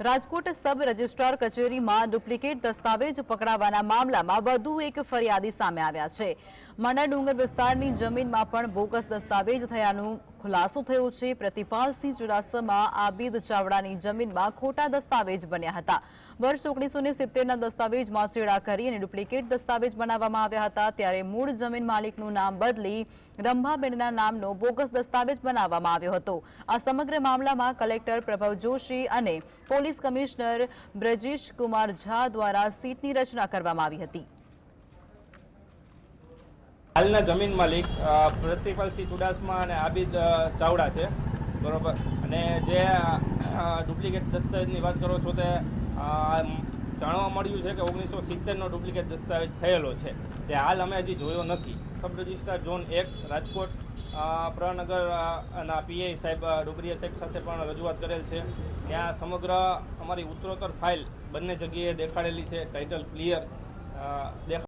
Rajkot sub registrar કચેરીમાં duplicate દસ્તાવેજ પકડાવાના મામલામાં વધુ એક ફરિયાદી સામે આવ્યા છે. માંડા ડુંગર વિસ્તારની જમીનમાં પણ બોગસ દસ્તાવેજ થયાનું ખુલાસો થયો છે. પ્રતિપાલસિંહ ચુડાસમાં આબિદ ચાવડાની જમીનમાં ખોટા દસ્તાવેજ બન્યા હતા. વર્ષ ઓગણીસો ને સિત્તેરના દસ્તાવેજમાં ચેડા કરી અને ડુપ્લિકેટ દસ્તાવેજ બનાવવામાં આવ્યા હતા. ત્યારે મૂળ જમીન માલિકનું નામ બદલી રંભાબેનના નામનો બોગસ દસ્તાવેજ બનાવવામાં આવ્યો હતો. આ સમગ્ર મામલામાં કલેક્ટર પ્રભવ જોશી અને પોલીસ કમિશનર બ્રજેશ કુમાર ઝા દ્વારા સીટની રચના કરવામાં આવી હતી. હાલના જમીન માલિક પ્રતિપાલસિંહ ચુડાસમા અને આબિદ ચાવડા છે. બરોબર? અને જે ડુપ્લિકેટ દસ્તાવેજની વાત કરો છો તે જાણવા મળ્યું છે કે ઓગણીસો સિત્તેરનો ડુપ્લિકેટ દસ્તાવેજ થયેલો છે. તે હાલ અમે હજી જોયો નથી. સબ રજિસ્ટ્રાર ઝોન એક, રાજકોટ પ્રનગરના પીઆઈ સાહેબ ડુબરિયા સાહેબ સાથે પણ રજૂઆત કરેલ છે. ત્યાં સમગ્ર અમારી ઉત્તરોત્તર ફાઇલ બંને જગ્યાએ દેખાડેલી છે. ટાઇટલ ક્લિયર દેખા